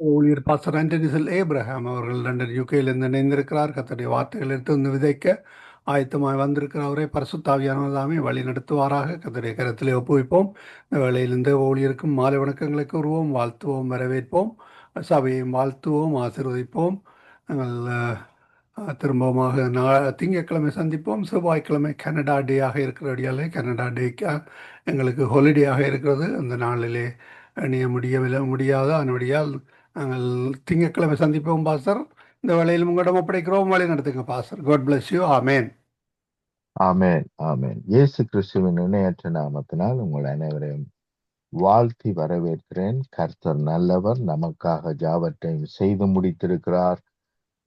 ஊழியர் பாஸ்டர் ஆண்டனிசல் ஏப்ரஹாம் அவர்கள் லண்டன் யூகேயிலிருந்து இணைந்திருக்கிறார். கத்தருடைய வார்த்தைகள் எடுத்து வந்து விதைக்க ஆயத்தமாய் வந்திருக்கிற அவரை பரிசுத்தாவியானதாமே வழி நடத்துவாராக. கத்தருடைய கருத்திலே ஒப்புவிப்போம். இந்த வேளையிலிருந்து ஊழியருக்கும் மாலை வணக்கங்களை கூறுவோம் வாழ்த்துவோம் வரவேற்போம். சபையையும் வாழ்த்துவோம் ஆசீர்வதிப்போம். நாங்கள் அஹ், திரும்பவுமாக நா திங்கட்கிழமை சந்திப்போம். செவ்வாய்க்கிழமை கனடா டேயாக இருக்கிறபடியாலே கனடா டேக்கு எங்களுக்கு ஹாலிடேயாக இருக்கிறது. அந்த நாளிலே அணிய முடியவில்லை முடியாத. அதனுடையால் நாங்கள் திங்கட்கிழமை சந்திப்போம் பாஸ்டர். இந்த வேலையில் உங்களிடம் ஒப்படைக்கிறோம் வழி நடத்துங்க pastor. God bless you amen amen amen இயேசு கிறிஸ்துவின் இணையற்ற நாமத்தினால் உங்கள் அனைவரையும் வாழ்த்தி வரவேற்கிறேன். கர்த்தர் நல்லவர் நமக்காக ஜாவற்றையும் செய்து முடித்திருக்கிறார்.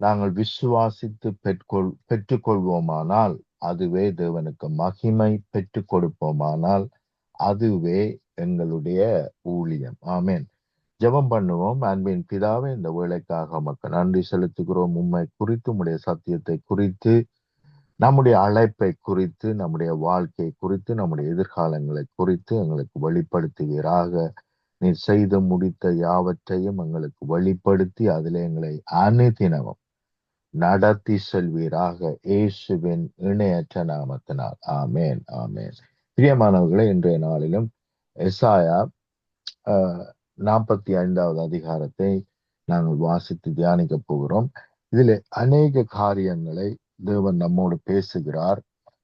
நாங்கள் விசுவாசித்து பெற்றுக்கொள் பெற்றுக்கொள்வோமானால் அதுவே தேவனுக்கு மகிமை பெற்றுக் கொடுப்போமானால் அதுவே எங்களுடைய ஊழியம். ஆமேன். ஜெபம் பண்ணுவோம். அன்பின் பிதாவே இந்த வேலைக்காக மக்கள் நன்றி செலுத்துகிறோம். உண்மை குறித்து உம்முடைய சத்தியத்தை குறித்து நம்முடைய அழைப்பை குறித்து நம்முடைய வாழ்க்கை குறித்து நம்முடைய எதிர்காலங்களை குறித்து எங்களுக்கு வெளிப்படுத்துவீராக. நீ செய்து முடித்த யாவற்றையும் எங்களுக்கு வெளிப்படுத்தி அதிலே எங்களை அனுதினமும் நடத்தி செல்வீராக. இயேசுவின் இணையற்ற நாமத்தினால். ஆமேன். ஆமேன். பிரியமானவர்களை இன்றைய நாளிலும் எசாயா நாற்பத்தி ஐந்தாவது அதிகாரத்தை நாங்கள் வாசித்து தியானிக்க போகிறோம். இதில் அநேக காரியங்களை தேவன் நம்மோடு பேசுகிறார்.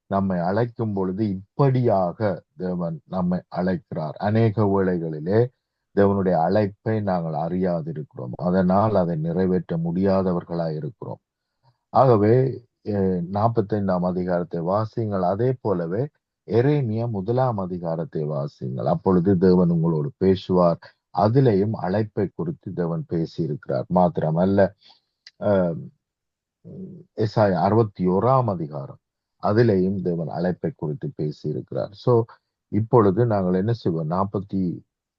நம்மை அழைக்கும் பொழுது இப்படியாக தேவன் நம்மை அழைக்கிறார். அநேக வேளைகளிலே தேவனுடைய அழைப்பை நாங்கள் அறியாதிருக்கிறோம். அதனால் அதை நிறைவேற்ற முடியாதவர்களாக இருக்கிறோம். ஆகவே நாற்பத்தைந்தாம் அதிகாரத்தை வாசியுங்கள். அதே போலவே எரேமியா முதலாம் அதிகாரத்தை வாசியுங்கள். அப்பொழுது தேவன் உங்களோடு பேசுவார். அதிலேயும் அழைப்பை குறித்து தேவன் பேசியிருக்கிறார். மாத்திரமல்ல அஹ் எஸ்ஐ அறுபத்தி ஓராம் அதிகாரம். அதிலேயும் தேவன் அழைப்பை குறித்து பேசியிருக்கிறார். சோ இப்பொழுது நாங்கள் என்ன செய்வோம்? நாற்பத்தி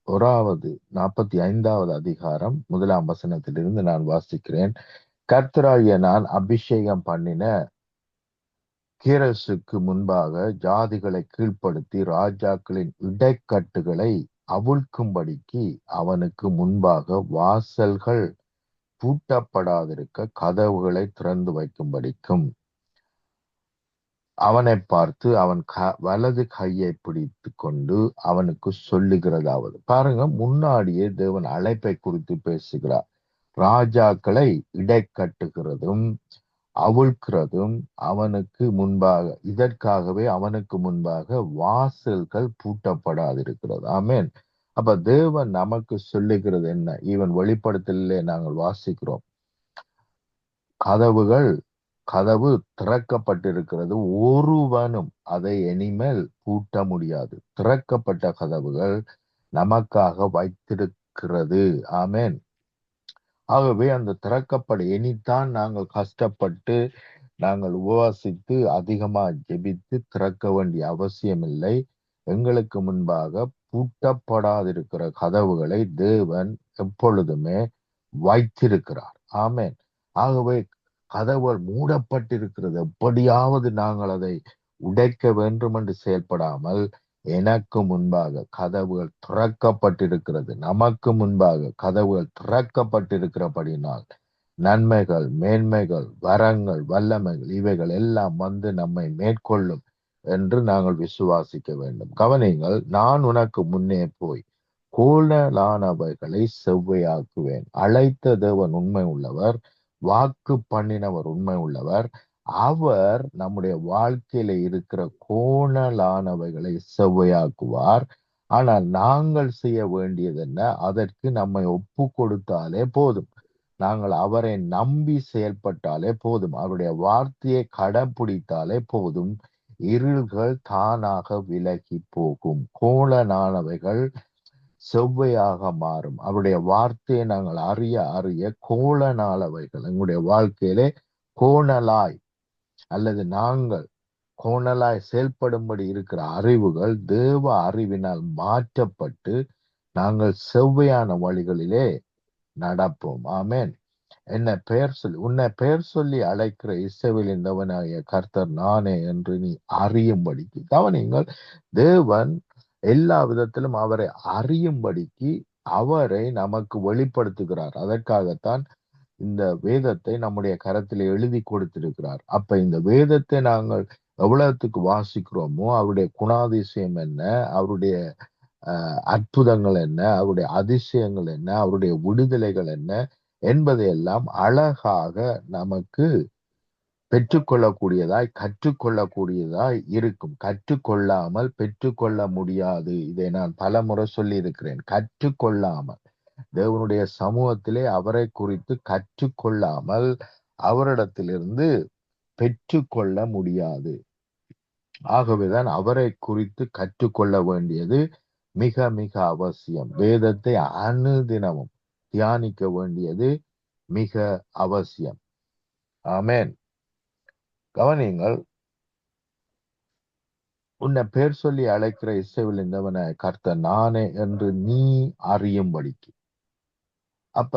ஓராவது நாற்பத்தி ஐந்தாவது அதிகாரம் முதலாம் வசனத்திலிருந்து நான் வாசிக்கிறேன். கர்த்தராகிய நான் அபிஷேகம் பண்ணின கீரசுக்கு முன்பாக ஜாதிகளை கீழ்ப்படுத்தி ராஜாக்களின் இடைக்கட்டுகளை அவிழ்க்கும்படிக்கு அவனுக்கு முன்பாக வாசல்கள் பூட்டப்படாதிருக்க கதவுகளை திறந்து வைக்கும்படிக்கும். அவனை பார்த்து அவன் க வலது கையை பிடித்து கொண்டு அவனுக்கு சொல்லுகிறதாவது. பாருங்க முன்னாடியே தேவன் அழைப்பை குறித்து பேசுகிறார். ராஜாக்களை இடைக்கட்டுகிறதும் அவிழ்க்கிறதும் அவனுக்கு முன்பாக இதற்காகவே அவனுக்கு முன்பாக வாசல்கள் பூட்டப்படாதிருக்கிறது. ஆமேன். அப்ப தேவன் நமக்கு சொல்லுகிறது என்ன? ஈவன் வெளிப்படுத்தலே நாங்கள் வாசிக்கிறோம். கதவுகள் கதவு திறக்கப்பட்டிருக்கிறது. ஒருவனும் அதை இனிமேல் பூட்ட முடியாது. திறக்கப்பட்ட கதவுகள் நமக்காக வைத்திருக்கிறது. ஆமேன். ஆகவே அந்த திறக்கப்பட இனித்தான் நாங்கள் கஷ்டப்பட்டு நாங்கள் உபவாசித்து அதிகமா ஜெபித்து திறக்க வேண்டிய அவசியம் இல்லை எங்களுக்கு முன்பாக பூட்டப்படாதிருக்கிற கதவுகளை தேவன் எப்பொழுதுமே வைத்திருக்கிறார். ஆமேன். ஆகவே கதவுகள் மூடப்பட்டிருக்கிறது. எப்படியாவது நாங்கள் அதை உடைக்க வேண்டும் என்று செயல்படாமல் எனக்கு முன்பாக கதவுகள் திறக்கப்பட்டிருக்கிறது. நமக்கு முன்பாக கதவுகள் திறக்கப்பட்டிருக்கிறபடினால் நன்மைகள் மேன்மைகள் வரங்கள் வல்லமைகள் இவைகள் எல்லாம் வந்து நம்மை மேற்கொள்ளும் என்று நாங்கள் விசுவாசிக்க வேண்டும். கவனிங்கள் நான் உனக்கு முன்னே போய் கோணலானவைகளை செவ்வையாக்குவேன். அழைத்த தேவன் உண்மை உள்ளவர் வாக்கு பண்ணினவர் உண்மை உள்ளவர் அவர் நம்முடைய வாழ்க்கையில இருக்கிற கோணலானவைகளை செவ்வையாக்குவார். ஆனால் நாங்கள் செய்ய வேண்டியது என்ன? அதற்கு நம்மை ஒப்பு கொடுத்தாலே போதும். நாங்கள் அவரை நம்பி செயல்பட்டாலே போதும். அவருடைய வார்த்தையை கடைப்பிடித்தாலே போதும். இருள்கள் தானாக விலகி போகும். கோலனானவைகள் செவ்வையாக மாறும். அவருடைய வார்த்தையை நாங்கள் அறிய அறிய கோலனானவைகள் எங்களுடைய வாழ்க்கையிலே கோணலாய் அல்லது நாங்கள் கோணலாய் செயல்படும்படி இருக்கிற அறிவுகள் தேவ அறிவினால் மாற்றப்பட்டு நாங்கள் செவ்வையான வழிகளிலே நடப்போம். ஆமேன். என்ன பெயர் சொல்லி உன்னை பெயர் சொல்லி அழைக்கிற இசைவில் இந்தவனாகிய கர்த்தர் நானே என்று நீ அறியும்படிக்கு கவனிங்கள் தேவன் எல்லா விதத்திலும் அவரை அறியும்படிக்கு அவரை நமக்கு வெளிப்படுத்துகிறார். அதற்காகத்தான் இந்த வேதத்தை நம்முடைய கரத்தில் எழுதி கொடுத்திருக்கிறார். அப்ப இந்த வேதத்தை நாங்கள் எவ்வளவுக்கு வாசிக்கிறோமோ அவருடைய குணாதிசயம் என்ன அவருடைய அஹ், அற்புதங்கள் என்ன அவருடைய அதிசயங்கள் என்ன அவருடைய விடுதலைகள் என்ன என்பதையெல்லாம் அழகாக நமக்கு பெற்றுக்கொள்ளக்கூடியதாய் கற்றுக்கொள்ளக்கூடியதாய் இருக்கும். கற்றுக்கொள்ளாமல் பெற்றுக்கொள்ள முடியாது. இதை நான் பல முறை சொல்லி இருக்கிறேன் கற்றுக்கொள்ளாமல். தேவனுடைய சமூகத்திலே அவரை குறித்து கற்றுக்கொள்ளாமல் அவரிடத்திலிருந்து பெற்றுக்கொள்ள முடியாது. ஆகவேதான் அவரை குறித்து கற்றுக்கொள்ள வேண்டியது மிக மிக அவசியம். வேதத்தை அனுதினமும் தியானிக்க வேண்டியது மிக அவசியம். ஆமேன். கவனியுங்கள் உன்னை பேர் சொல்லி அழைக்கிற இசைவில் இருந்தவனை கர்த்த நானே என்று நீ அறியும்படிக்கு. அப்ப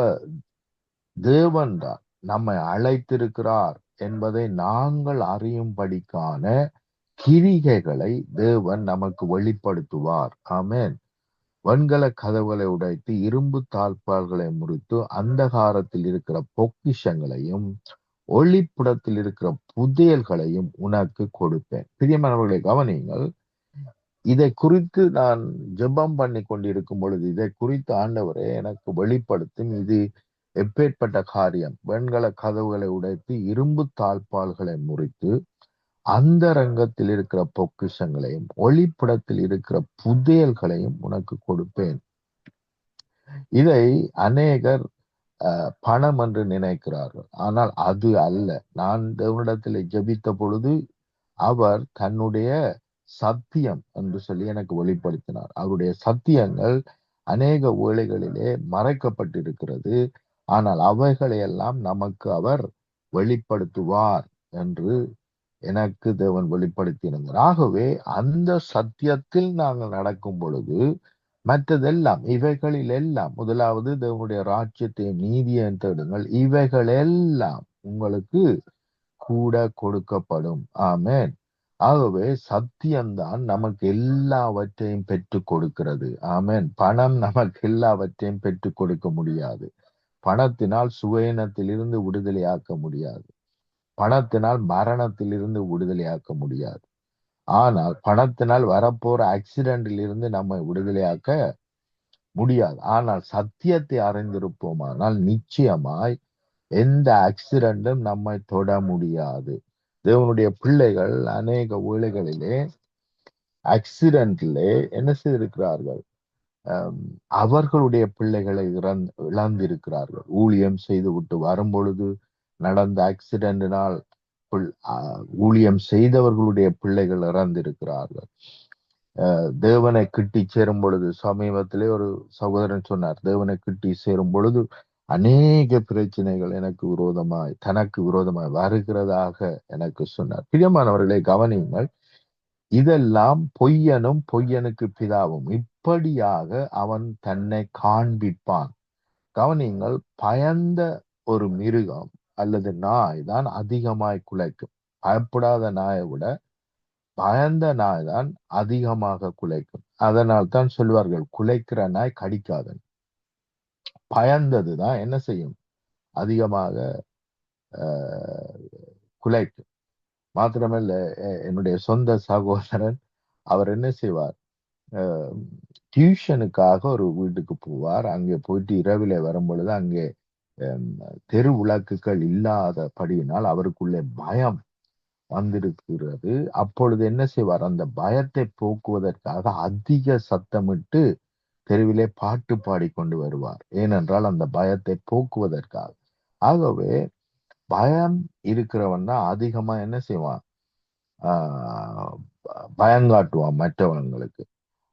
தேவன் தான் நம்மை அழைத்திருக்கிறார் என்பதை நாங்கள் அறியும்படிக்கான கிரிகைகளை தேவன் நமக்கு வெளிப்படுத்துவார். ஆமேன். வெண்கல கதவுகளை உடைத்து இரும்பு தாழ்பால்களை முறித்து அந்தகாரத்தில் இருக்கிற பொக்கிஷங்களையும் ஒளிப்புடத்தில் இருக்கிற புதையல்களையும் உனக்கு கொடுப்பேன். பிரியமானவர்களை கவனியுங்கள். இதை குறித்து நான் ஜெபம் பண்ணி கொண்டிருக்கும் பொழுது இதை குறித்து ஆண்டவரே எனக்கு வெளிப்படுத்தும் இது எப்பேற்பட்ட காரியம்? வெண்கல கதவுகளை உடைத்து இரும்பு தாழ்பால்களை முறித்து அந்த ரங்கத்தில் இருக்கிற பொக்கிஷங்களையும் ஒளிப்படத்தில் இருக்கிற புதையல்களையும் உனக்கு கொடுப்பேன். இதை அநேகர் அஹ், பணம் என்று நினைக்கிறார்கள். ஆனால் அது அல்ல. நான் தேவனிடத்தில் ஜெபித்த பொழுது அவர் தன்னுடைய சத்தியம் என்று சொல்லி எனக்கு வெளிப்படுத்தினார். அவருடைய சத்தியங்கள் அநேக வேளைகளிலே மறைக்கப்பட்டிருக்கிறது. ஆனால் அவைகளையெல்லாம் நமக்கு அவர் வெளிப்படுத்துவார் என்று எனக்கு தேவன் வெளிப்படுத்தியிருந்தார். ஆகவே அந்த சத்தியத்தில் நாங்கள் நடக்கும் பொழுது மற்றதெல்லாம் இவைகளில் எல்லாம் முதலாவது தேவனுடைய ராஜ்யத்தை நீதியை தேடுங்கள். இவைகள் எல்லாம் உங்களுக்கு கூட கொடுக்கப்படும். ஆமேன். ஆகவே சத்தியம்தான் நமக்கு எல்லாவற்றையும் பெற்றுக் கொடுக்கிறது. ஆமேன். பணம் நமக்கு எல்லாவற்றையும் பெற்றுக் கொடுக்க முடியாது. பணத்தினால் சுயனத்திலிருந்து விடுதலையாக்க முடியாது. பணத்தினால் மரணத்திலிருந்து விடுதலையாக்க முடியாது. ஆனால் பணத்தினால் வரப்போற ஆக்சிடென்டில் இருந்து நம்மை விடுதலையாக்க முடியாது. ஆனால் சத்தியத்தை அறிந்திருப்போமானால் நிச்சயமாய் எந்த ஆக்சிடென்டும் நம்மை தொட முடியாது. தேவனுடைய பிள்ளைகள் அநேக வேளைகளிலே ஆக்சிடென்ட்லே என்ன செய்திருக்கிறார்கள்? அவர்களுடைய பிள்ளைகளை இறந் இழந்திருக்கிறார்கள். ஊழியம் செய்து விட்டு வரும் பொழுது நடந்த ஆக்சிடென்டினால் ஊழியம் செய்தவர்களுடைய பிள்ளைகள் இறந்திருக்கிறார்கள். அஹ், தேவனை கிட்டி சேரும் பொழுது சமீபத்திலே ஒரு சகோதரன் சொன்னார் தேவனை கிட்டி சேரும் பொழுது அநேக பிரச்சனைகள் எனக்கு விரோதமாய் தனக்கு விரோதமாய் வருகிறதாக எனக்கு சொன்னார். பிரியமானவர்களை கவனியுங்கள். இதெல்லாம் பொய்யனும் பொய்யனுக்கு பிதாவும். இப்படியாக அவன் தன்னை காண்பிப்பான். கவனியுங்கள் பயந்த ஒரு மிருகம் அல்லது நாய் தான் அதிகமாய் குலைக்கும். பயப்படாத நாயை விட பயந்த நாய் தான் அதிகமாக குலைக்கும். அதனால் தான் சொல்வார்கள் குலைக்கிற நாய் கடிக்காதன். பயந்தது தான் என்ன செய்யும்? அதிகமாக குலைக்கும். மாத்திரமல்ல என்னுடைய சொந்த சகோதரன் அவர் என்ன செய்வார்? ஆஹ், டியூஷனுக்காக ஒரு வீட்டுக்கு போவார். அங்கே போயிட்டு இரவில் வரும் பொழுது அங்கே தெரு விளக்குகள் இல்லாதபடியினால் அவருக்குள்ளே பயம் வந்திருக்கிறது. அப்பொழுது என்ன செய்வார்? அந்த பயத்தை போக்குவதற்காக அதிக சத்தமிட்டு தெருவிலே பாட்டு பாடிக்கொண்டு வருவார். ஏனென்றால் அந்த பயத்தை போக்குவதற்காக. ஆகவே பயம் இருக்கிறவன் தான் அதிகமா என்ன செய்வான்? ஆஹ் பயங்காட்டுவான் மற்றவங்களுக்கு.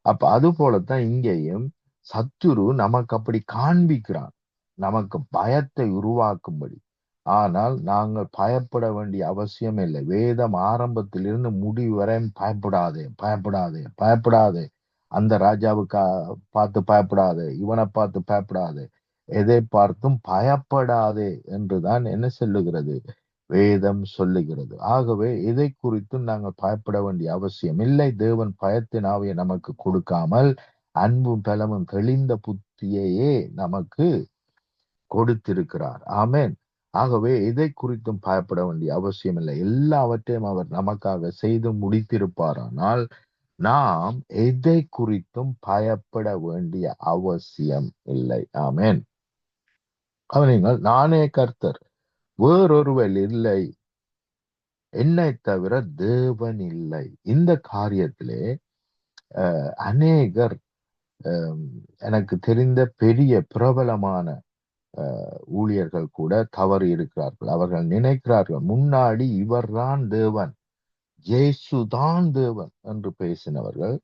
அப்ப அது போலத்தான் இங்கேயும் சத்துரு நமக்கு அப்படி காண்பிக்கிறான். நமக்கு பயத்தை உருவாக்கும்படி. ஆனால் நாங்கள் பயப்பட வேண்டிய அவசியம் இல்லை. வேதம் ஆரம்பத்திலிருந்து முடிவு வரை பயப்படாதே பயப்படாதே பயப்படாதே. அந்த ராஜாவுக்கு பார்த்து பயப்படாது இவனை பார்த்து பயப்படாது எதை பார்த்தும் பயப்படாதே என்றுதான் என்ன சொல்லுகிறது? வேதம் சொல்லுகிறது. ஆகவே இதை குறித்தும் நாங்கள் பயப்பட வேண்டிய அவசியம் இல்லை. தேவன் பயத்தின் ஆவியை நமக்கு கொடுக்காமல் அன்பும் பலமும் தெளிந்த புத்தியையே நமக்கு கொடுத்திருக்கிறார். ஆமேன். ஆகவே எதை குறித்தும் பயப்பட வேண்டிய அவசியம் இல்லை. எல்லாவற்றையும் அவர் நமக்காக செய்து முடித்திருப்பாரானால் நாம் எதை குறித்தும் பயப்பட வேண்டிய அவசியம் இல்லை. ஆமேன். அவனிங்கள் நானே கர்த்தர் வேறொருவர் இல்லை. என்னை தவிர தேவன் இல்லை. இந்த காரியத்திலே அஹ், அநேகர் எனக்கு தெரிந்த பெரிய பிரபலமான ஊழியர்கள் கூட தவறு இருக்கிறார்கள் அவர்கள் நினைக்கிறார்கள் முன்னாடி இவர்தான் தேவன். இயேசுதான் தேவன் என்று பேசினவர்கள்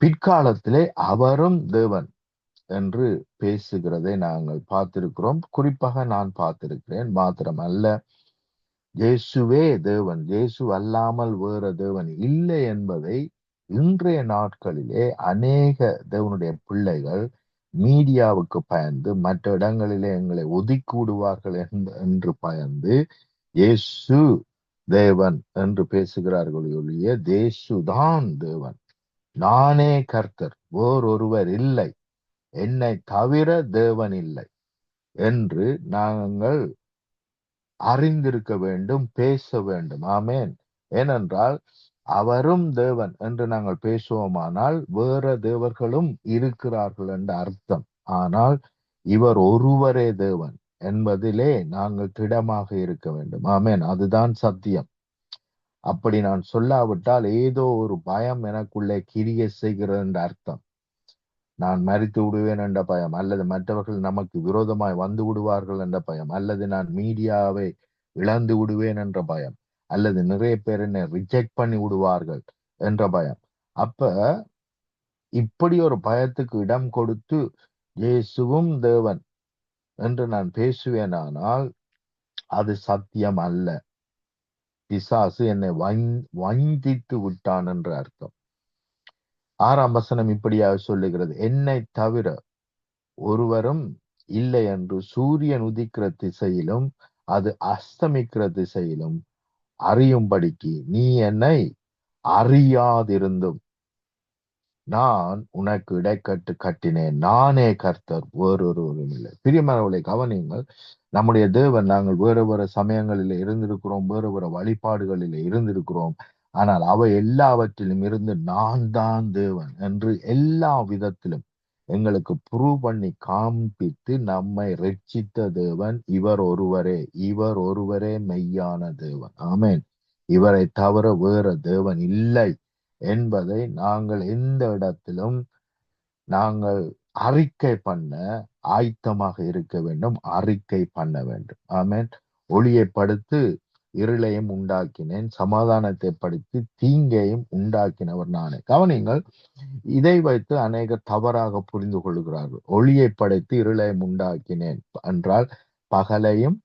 பிற்காலத்திலே அவரும் தேவன் என்று பேசுகிறதை நாங்கள் பார்த்திருக்கிறோம். குறிப்பாக நான் பார்த்திருக்கிறேன். மாத்திரம் அல்ல இயேசுவே தேவன். இயேசு அல்லாமல் வேற தேவன் இல்லை என்பதை இன்றைய நாட்களிலே அநேக தேவனுடைய பிள்ளைகள் மீடியாவுக்கு பயந்து மற்ற இடங்களிலே எங்களை ஒதுக்கி விடுவார்கள் என்று- என்று பயந்து இயேசு தேவன் என்று பேசுகிறார்கள் ஒழிய தேசுதான் தேவன். நானே கர்த்தர். வேறொருவர் இல்லை. என்னை தவிர தேவன் இல்லை. என்று நாங்கள் அறிந்திருக்க வேண்டும் பேச வேண்டும். ஆமேன். ஏனென்றால் அவரும் தேவன் என்று நாங்கள் பேசுவோமானால் வேற தேவர்களும் இருக்கிறார்கள் என்ற அர்த்தம். ஆனால் இவர் ஒருவரே தேவன். என்பதிலே நாங்கள் திடமாக இருக்க வேண்டும். ஆமேன். அதுதான் சத்தியம். அப்படி நான் சொல்லாவிட்டால் ஏதோ ஒரு பயம் எனக்குள்ளே கிரிய செய்கிறது என்ற அர்த்தம். நான் மறித்து விடுவேன் என்ற பயம் அல்லது மற்றவர்கள் நமக்கு விரோதமாய் வந்து விடுவார்கள் என்ற பயம் அல்லது நான் மீடியாவை இழந்து விடுவேன் என்ற பயம் அல்லது நிறைய பேர் என்னை ரிஜெக்ட் பண்ணி விடுவார்கள் என்ற பயம். அப்ப இப்படி ஒரு பயத்துக்கு இடம் கொடுத்து இயேசுவும் தேவன் என்று நான் பேசுவேனானால் அது சத்தியம் அல்ல. பிசாசு என்னை வஞ்சித்து விட்டான் என்று அர்த்தம். ஆறாம் வசனம் இப்படியாக சொல்லுகிறது. என்னை தவிர ஒருவரும் இல்லை என்று சூரியன் உதிக்கிற திசையிலும் அது அஸ்தமிக்கிற திசையிலும் அறியும்படிக்கு நீ என்னை அறியாதிருந்தும் நான் உனக்கு இடைக்கட்டு கட்டினேன். நானே கர்த்தர் வேறொருவரும் இல்லை. பிரியமானவர்களை கவனியுங்கள். நம்முடைய தேவன் நாங்கள் வேறு வேறு சமயங்களில் இருந்திருக்கிறோம் வேறு வேறு வழிபாடுகளில் இருந்திருக்கிறோம். ஆனால் அவை எல்லாவற்றிலும் இருந்து நான் தான் தேவன் என்று எல்லா விதத்திலும் எங்களுக்கு ப்ரூவ் பண்ணி காண்பித்து நம்மை ரட்சித்த தேவன் இவர் ஒருவரே. இவர் ஒருவரே மெய்யான தேவன். ஆமேன் இவரை தவிர வேற தேவன் இல்லை. என்பதை நாங்கள் எந்த இடத்திலும் நாங்கள் அறிக்கை பண்ண ஆயத்தமாக இருக்க வேண்டும் அறிக்கை பண்ண வேண்டும். ஆமேன். ஒளியை படுத்து இருளையும் உண்டாக்கினேன் சமாதானத்தை படுத்தி தீங்கையும் உண்டாக்கினவர் நானே. கவனிங்கள் இதை வைத்து அநேக தவறாக புரிந்து கொள்கிறார்கள். ஒளியை படைத்து இருளையும் உண்டாக்கினேன் என்றால் பகலையும்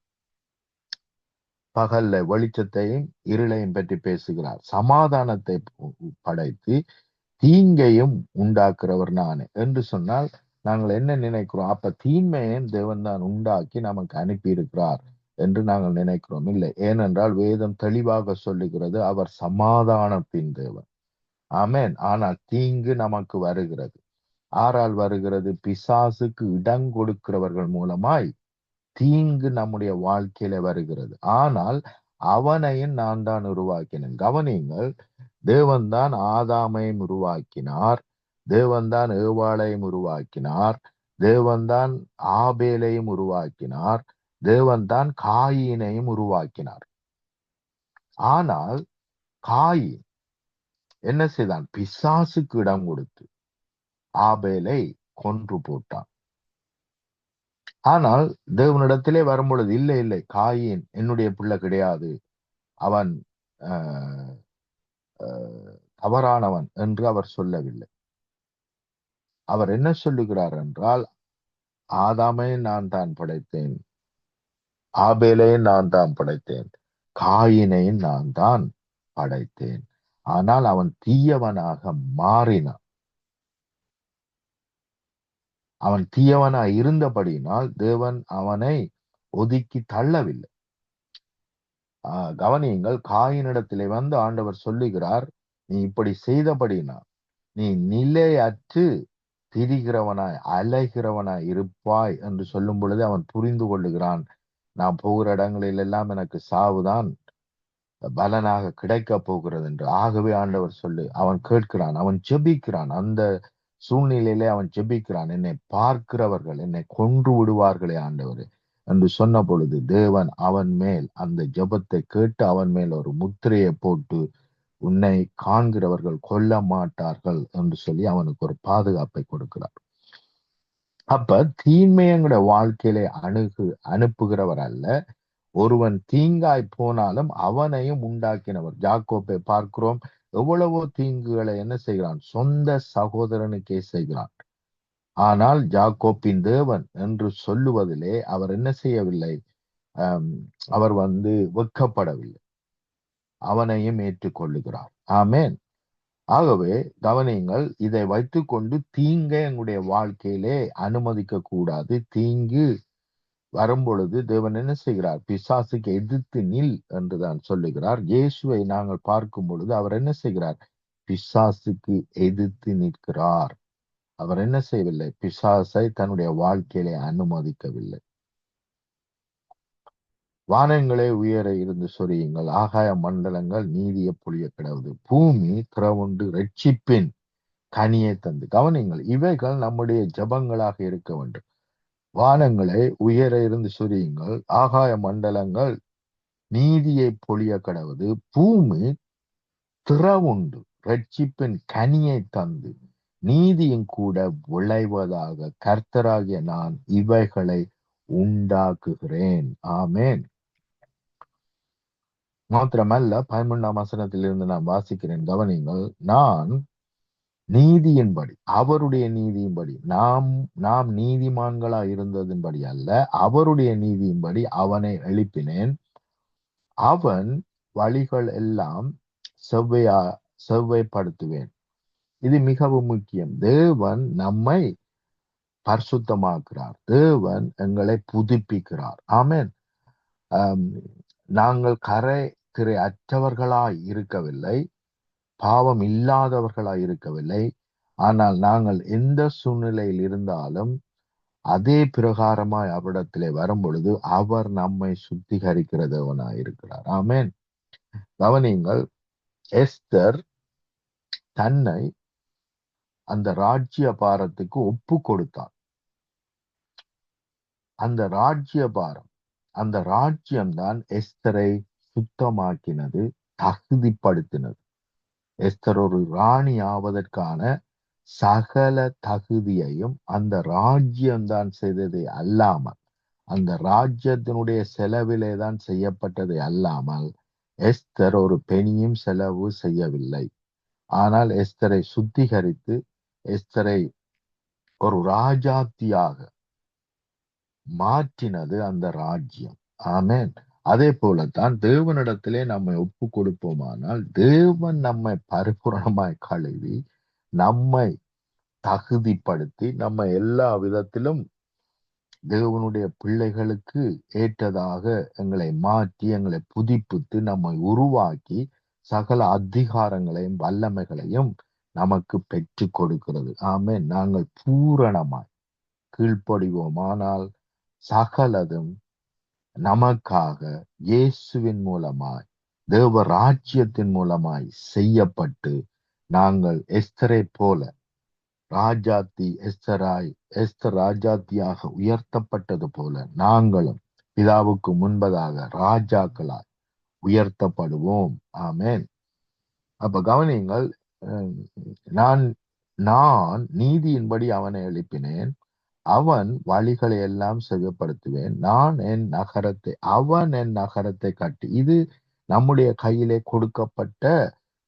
பகல்ல வெளிச்சத்தையும் இருளையும் பற்றி பேசுகிறார். சமாதானத்தை படைத்து தீங்கையும் உண்டாக்குறவர் நானே என்று சொன்னால் நாங்கள் என்ன நினைக்கிறோம்? அப்ப தீன்மையும் தேவன் தான் உண்டாக்கி நமக்கு அனுப்பி இருக்கிறார் என்று நாங்கள் நினைக்கிறோம். இல்லை. ஏனென்றால் வேதம் தெளிவாக சொல்லுகிறது அவர் சமாதானத்தின் தேவன். ஆமேன். ஆனால் தீங்கு நமக்கு வருகிறது. ஆறால் வருகிறது பிசாசுக்கு இடம் கொடுக்கிறவர்கள் மூலமாய் தீங்கு நம்முடைய வாழ்க்கையில வருகிறது. ஆனால் அவனையும் நான் தான் உருவாக்கினேன். கவனியுங்கள் தேவன் தான் ஆதாமையும் உருவாக்கினார் தேவன் தான் ஏவாளையும் உருவாக்கினார் தேவன் தான் ஆபேலையும் உருவாக்கினார் தேவன் தான் காயினையும் உருவாக்கினார். ஆனால் காயின் என்ன செய்தான்? பிசாசுக்கு இடம் கொடுத்து ஆபேலை கொன்று போட்டான். ஆனால் தேவனிடத்திலே வரும்பொழுது இல்லை இல்லை காயின் என்னுடைய பிள்ளை கிடையாது. அவன் ஆஹ், தவறானவன் என்று அவர் சொல்லவில்லை. அவர் என்ன சொல்லுகிறார் என்றால் ஆதாமை நான் தான் படைத்தேன். ஆபேலை நான் தான் படைத்தேன். காயினை நான் தான் படைத்தேன். ஆனால் அவன் தீயவனாக மாறினான். அவன் தீயவனாய் இருந்தபடியினால் தேவன் அவனை ஒதுக்கி தள்ளவில்லை. ஆஹ் கவனியுங்கள் காயினிடத்திலே வந்து ஆண்டவர் சொல்லுகிறார் நீ இப்படி செய்தபடினா நீ நிலையற்று திரிகிறவனாய் அலைகிறவனாய் இருப்பாய் என்று சொல்லும் பொழுது அவன் புரிந்து கொள்ளுகிறான். நான் போகிற இடங்களில் எல்லாம் எனக்கு சாவுதான் பலனாக கிடைக்க போகிறது என்று. ஆகவே ஆண்டவர் சொல்லு அவன் கேட்கிறான் அவன் ஜெபிக்கிறான். அந்த சூழ்நிலையிலே அவன் ஜெபிக்கிறான். என்னை பார்க்கிறவர்கள் என்னை கொன்று விடுவார்களே ஆண்டவர் என்று சொன்ன பொழுது தேவன் அவன் மேல் அந்த ஜெபத்தை கேட்டு அவன் மேல் ஒரு முத்திரையை போட்டு உன்னை காண்கிறவர்கள் கொல்ல மாட்டார்கள் என்று சொல்லி அவனுக்கு ஒரு பாதுகாப்பை கொடுக்கிறார். அப்ப தீன்மையங்களோட வாழ்க்கையிலே அணுகு அனுப்புகிறவர் அல்ல. ஒருவன் தீங்காய் போனாலும் அவனையும் உண்டாக்கினவர். ஜாக்கோப்பை பார்க்கிறோம் எவ்வளவோ தீங்குகளை என்ன செய்கிறான்? சொந்த சகோதரனுக்கே செய்கிறான். ஆனால் ஜாக்கோப்பின் தேவன் என்று சொல்லுவதிலே அவர் என்ன செய்யவில்லை? அவர் வந்து வெக்கப்படவில்லை அவனையும் ஏற்றுக்கொள்ளுகிறார். ஆமேன். ஆகவே கவனியுங்கள் இதை வைத்துக்கொண்டு தீங்கை எங்களுடைய வாழ்க்கையிலே அனுமதிக்க கூடாது தீங்கு வரும்பொழுது தேவன் என்ன செய்கிறார்? பிசாசுக்கு எதிர்த்து நில் என்றுதான் சொல்லுகிறார். இயேசுவை நாங்கள் பார்க்கும் பொழுது அவர் என்ன செய்கிறார்? பிசாசுக்கு எதிர்த்து நிற்கிறார். அவர் என்ன செய்யவில்லை? பிசாசை தன்னுடைய வாழ்க்கையில அனுமதிக்கவில்லை. வானங்களே உயர இருந்து சொரியுங்கள். ஆகாய மண்டலங்கள் நீதிய பொழிய கிடவுது. பூமி திறவுண்டு ரட்சிப்பின் கனியை தந்து. கவனிங்கள் இவைகள் நம்முடைய ஜபங்களாக இருக்க வேண்டும். வானங்களை உயர இருந்து சுரியுங்கள். ஆகாய மண்டலங்கள் நீதியை பொழிய கடவுது. பூமி திறவுண்டு. ரட்சிப்பின் கனியை தந்து நீதியும் கூட விளைவதாக கர்த்தராகிய நான் இவைகளை உண்டாக்குகிறேன். ஆமேன். மாத்திரமல்ல பதிமூன்றாம் வசனத்திலிருந்து நான் வாசிக்கிறேன். கவனிங்கள் நான் நீதியின்படி அவருடைய நீதியின்படி நாம் நாம் நீதிமான்களா இருந்ததின்படி அல்ல அவருடைய நீதியின்படி அவனை எழுப்பினேன். அவன் வழிகள் எல்லாம் செவ்வையா செவ்வைப்படுத்துவேன். இது மிகவும் முக்கியம். தேவன் நம்மை பரிசுத்தமாக்குறார் தேவன் எங்களை புதுப்பிக்கிறார். ஆமேன். நாங்கள் கரை திரை அற்றவர்களாய் இருக்கவில்லை. பாவம் இல்லாதவர்களாய் இருக்கவில்லை ஆனால் நாங்கள் எந்த சூழ்நிலையில் இருந்தாலும் அதே பிரகாரமாய் அவரிடத்திலே வரும் பொழுது அவர் நம்மை சுத்திகரிக்கிறதவனாய் இருக்கிறார் ஆமேன். கவனியுங்கள் எஸ்தர் தன்னை அந்த ராஜ்ய பாரத்துக்கு ஒப்பு கொடுத்தார் அந்த ராஜ்ய பாரம் அந்த ராஜ்யம்தான் எஸ்தரை சுத்தமாக்கினது தகுதிப்படுத்தினது. எஸ்தர் ஒரு ராணி ஆவதற்கான சகல தகுதியையும் அந்த ராஜ்யம்தான் செய்தது அல்லாமல் அந்த ராஜ்யத்தினுடைய செலவிலே தான் செய்யப்பட்டது அல்லாமல் எஸ்தர் ஒரு பெணியும் செலவு செய்யவில்லை. ஆனால் எஸ்தரை சுத்திகரித்து எஸ்தரை ஒரு ராஜாத்தியாக மாற்றினது அந்த ராஜ்யம். ஆமேன். அதே போலத்தான் தேவனிடத்திலே நம்மை ஒப்பு கொடுப்போமானால் தேவன் நம்மை பரிபூரணமாய் கழுவி நம்மை தகுதிப்படுத்தி நம்ம எல்லா விதத்திலும் தேவனுடைய பிள்ளைகளுக்கு ஏற்றதாக எங்களை மாற்றி எங்களை புதுப்பித்து நம்மை உருவாக்கி சகல அதிகாரங்களையும் வல்லமைகளையும் நமக்கு பெற்று கொடுக்கிறது. ஆமே நாங்கள் பூரணமாய் கீழ்ப்படிவோம் ஆனால் சகலதும் நமக்காக இயேசுவின் மூலமாய் தேவ ராஜ்யத்தின் மூலமாய் செய்யப்பட்டு நாங்கள் எஸ்தரை போல ராஜாத்தி எஸ்தராய் எஸ்தர் ராஜாத்தியாக உயர்த்தப்பட்டது போல நாங்களும் பிதாவுக்கு முன்பதாக ராஜாக்களாய் உயர்த்தப்படுவோம். ஆமேன். அப்ப கவனியுங்கள் நான் நான் நீதியின்படி அவனை எழுப்பினேன். அவன் வழிகளை எல்லாம் செவிப்படுத்துவேன். நான் என் நகரத்தை அவன் என் நகரத்தை கட்டி இது நம்முடைய கையிலே கொடுக்கப்பட்ட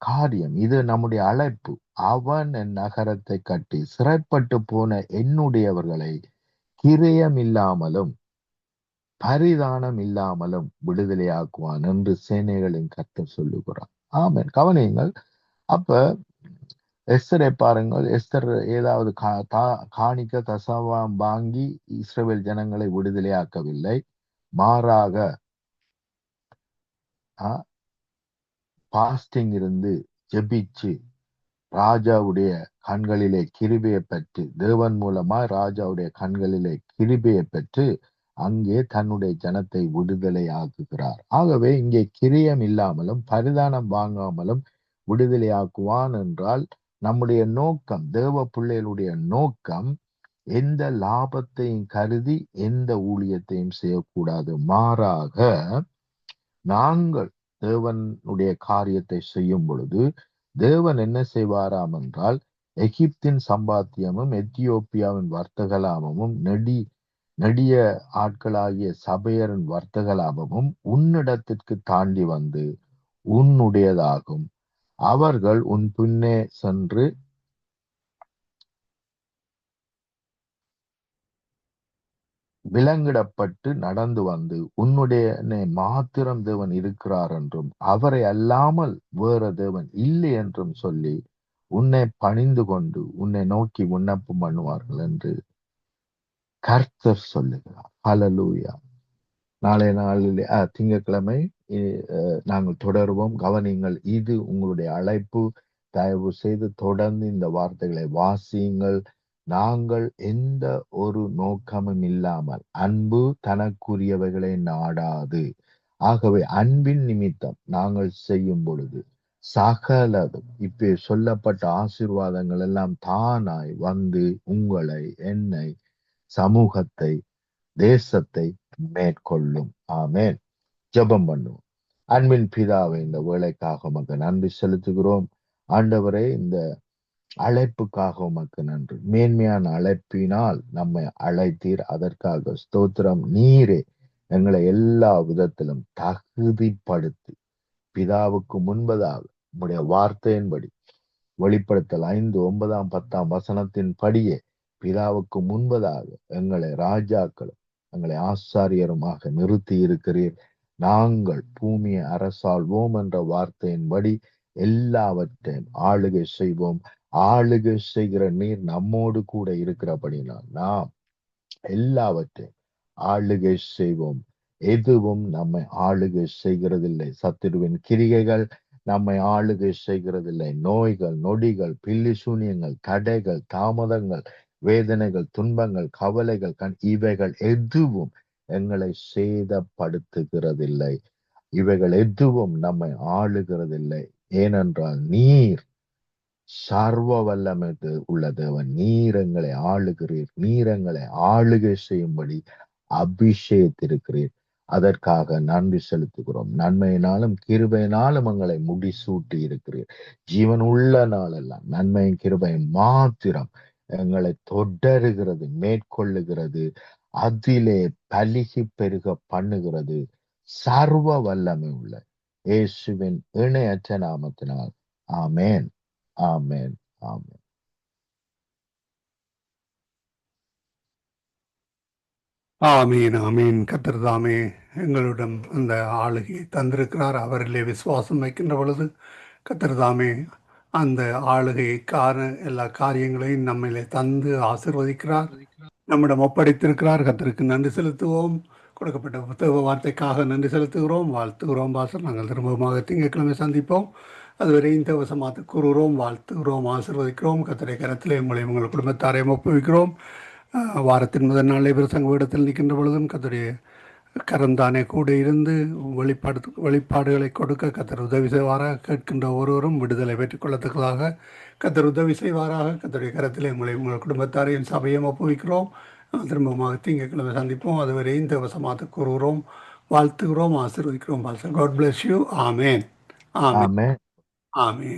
காரியம். இது நம்முடைய அழைப்பு. அவன் என் நகரத்தை கட்டி சிறைப்பட்டு போன என்னுடையவர்களை கிரயம் இல்லாமலும் பரிதானம் இல்லாமலும் விடுதலையாக்குவான் என்று சேனைகளின் கர்த்தர் சொல்லுகிறான் ஆமன். கவனியுங்கள். அப்ப எஸ்தரை பாருங்கள் எஸ்தர் ஏதாவது காணிக்க தசவாம் வாங்கி இஸ்ரேல் ஜனங்களை விடுதலையாக்கவில்லை. மாறாக பாஸ்டிங் இருந்து ஜெபிச்சு ராஜாவுடைய கண்களிலே கிருபையை பெற்று தேவன் மூலமா ராஜாவுடைய கண்களிலே கிருபையை பெற்று அங்கே தன்னுடைய ஜனத்தை விடுதலை ஆக்குகிறார் ஆகவே இங்கே கிரியம் இல்லாமலும் பரிதானம் வாங்காமலும் விடுதலையாக்குவான் என்றால் நம்முடைய நோக்கம் தேவ பிள்ளைகளுடைய நோக்கம் எந்த லாபத்தையும் கருதி எந்த ஊழியத்தையும் செய்யக்கூடாது. மாறாக நாங்கள் தேவனுடைய காரியத்தை செய்யும் பொழுது தேவன் என்ன செய்வாராம் என்றால் எகிப்தின் சம்பாத்தியமும் எத்தியோப்பியாவின் வர்த்தகலாபமும் நெடி நெடிய ஆட்களாகிய சபையரின் வர்த்தகலாபமும் உன்னிடத்திற்கு தாண்டி வந்து உன்னுடையதாகும். அவர்கள் உன் பின்னே சென்று விலங்கிடப்பட்டு நடந்து வந்து உன்னுடைய மாத்திரம் தேவன் இருக்கிறார் என்றும் அவரை அல்லாமல் வேற தேவன் இல்லை என்றும் சொல்லி உன்னை பணிந்து கொண்டு உன்னை நோக்கி விண்ணப்பம் பண்ணுவார்கள் என்று கர்த்தர் சொல்லுகிறார். ஹலலூயா நாளை நாளில் திங்கட்கிழமை நாங்கள் தொடருவோம். கவனிங்கள் இது உங்களுடைய அழைப்பு. தயவு செய்து தொடர்ந்து இந்த வார்த்தைகளை வாசியுங்கள். நாங்கள் எந்த ஒரு நோக்கமும் இல்லாமல் அன்பு தனக்குரியவைகளை நாடாது. ஆகவே அன்பின் நிமித்தம் நாங்கள் செய்யும் பொழுது சகலதும் இப்போ சொல்லப்பட்ட ஆசீர்வாதங்கள் எல்லாம் தானாய் வந்து உங்களை என்னை சமூகத்தை தேசத்தை மேற்கொள்ளும் ஆமேன். ஜெபம் பண்ணுவோம். அன்பின் பிதாவை இந்த வேலைக்காக உமக்கு நன்றி செலுத்துகிறோம். ஆண்டவரே இந்த அழைப்புக்காக உமக்கு நன்றி. மேன்மையான அழைப்பினால் நம்மை அழைத்தீர். அதற்காக ஸ்தோத்திரம். நீரே எங்களை எல்லா விதத்திலும் தகுதிப்படுத்தி பிதாவுக்கு முன்பதாக உடைய வார்த்தையின்படி வெளிப்படுத்தல் ஐந்து ஒன்பதாம் பத்தாம் வசனத்தின் படியே பிதாவுக்கு முன்பதாக எங்களை ராஜாக்களும் எங்களை ஆசாரியருமாக நிறுத்தி இருக்கிறீர். நாங்கள் பூமியை அரசாள்வோம் என்ற வார்த்தையின்படி எல்லாவற்றையும் ஆளுகை செய்வோம். ஆளுகை செய்கிற நீர் நம்மோடு கூட இருக்கிறபடினால் நாம் எல்லாவற்றையும் ஆளுகை செய்வோம். எதுவும் நம்மை ஆளுகை செய்கிறதில்லை. சத்துருவின் கிரிகைகள் நம்மை ஆளுகை செய்கிறதில்லை. நோய்கள் நொடிகள் பில்லி சூனியங்கள் தடைகள் தாமதங்கள் வேதனைகள் துன்பங்கள் கவலைகள் கண் இவைகள் எதுவும் எங்களை சேதப்படுத்துகிறதில்லை. இவைகள் எதுவும் நம்மை ஆளுகிறதில்லை. ஏனென்றால் நீர் சர்வ வல்லமை உள்ள தேவன். நீர் எங்களை ஆளுகிறீர். நீர் எங்களை ஆளுகை செய்யும்படி அபிஷேகத்திருக்கிறீர். அதற்காக நன்றி செலுத்துகிறோம். நன்மையினாலும் கிருபையினாலும் எங்களை முடிசூட்டி இருக்கிறீர் ஜீவன் உள்ள நாளெல்லாம் நன்மையும் கிருபையும் மாத்திரம் எங்களை தொடருகிறது மேற்கொள்ளுகிறது அதிலே பலிகி பெருக பண்ணுகிறது. சர்வ வல்லமை உள்ள இயேசுவின் இணையற்ற நாமத்தினால். ஆமேன். ஆமேன். ஆமேன். ஆமீன் ஆமீன். கத்திரதாமே எங்களிடம் அந்த ஆளுகை தந்திருக்கிறார். அவரிலே விசுவாசம் வைக்கின்ற பொழுது கத்திரதாமே அந்த ஆளுகைக்கான எல்லா காரியங்களையும் நம்மிலே தந்து ஆசிர்வதிக்கிறார். நம்மிடம் ஒப்படைத்திருக்கிறார். கத்தருக்கு நன்றி செலுத்துவோம். கொடுக்கப்பட்ட புத்தக வார்த்தைக்காக நன்றி செலுத்துகிறோம். வாழ்த்துகிறோம் பாசர். நாங்கள் திரும்பமாக திங்கட்கிழமை சந்திப்போம். அதுவரை இந்த வசமாத்து கூறுகிறோம் வாழ்த்துகிறோம் ஆசிர்வதிக்கிறோம். கத்திரை கரத்தில் உங்களை உங்கள் குடும்பத்தாரையும் ஒப்புவிக்கிறோம். வாரத்தின் முதல் நாளை பிரசங்க வீடத்தில் நிற்கின்ற பொழுதும் கத்துடைய கரந்தானே கூட இருந்து வெளிப்பாடு வெளிப்பாடுகளை கொடுக்க கத்தர் உதவி செய்வாராக. கேட்கின்ற ஒருவரும் விடுதலை பெற்றுக்கொள்ளத்தக்கதாக கத்தர் உதவி செய்வாராக. கத்தருடைய கரத்தில் உங்களை உங்கள் குடும்பத்தாரையும் சபையும் ஒப்புவிக்கிறோம். திரும்பமாக திங்கட்கிழமை சந்திப்போம். அதுவரை இந்த வசமாக கூறுகிறோம். வாழ்த்துகிறோம் ஆசீர்வதிக்கிறோம் Pulsar god bless you amen amen amen amen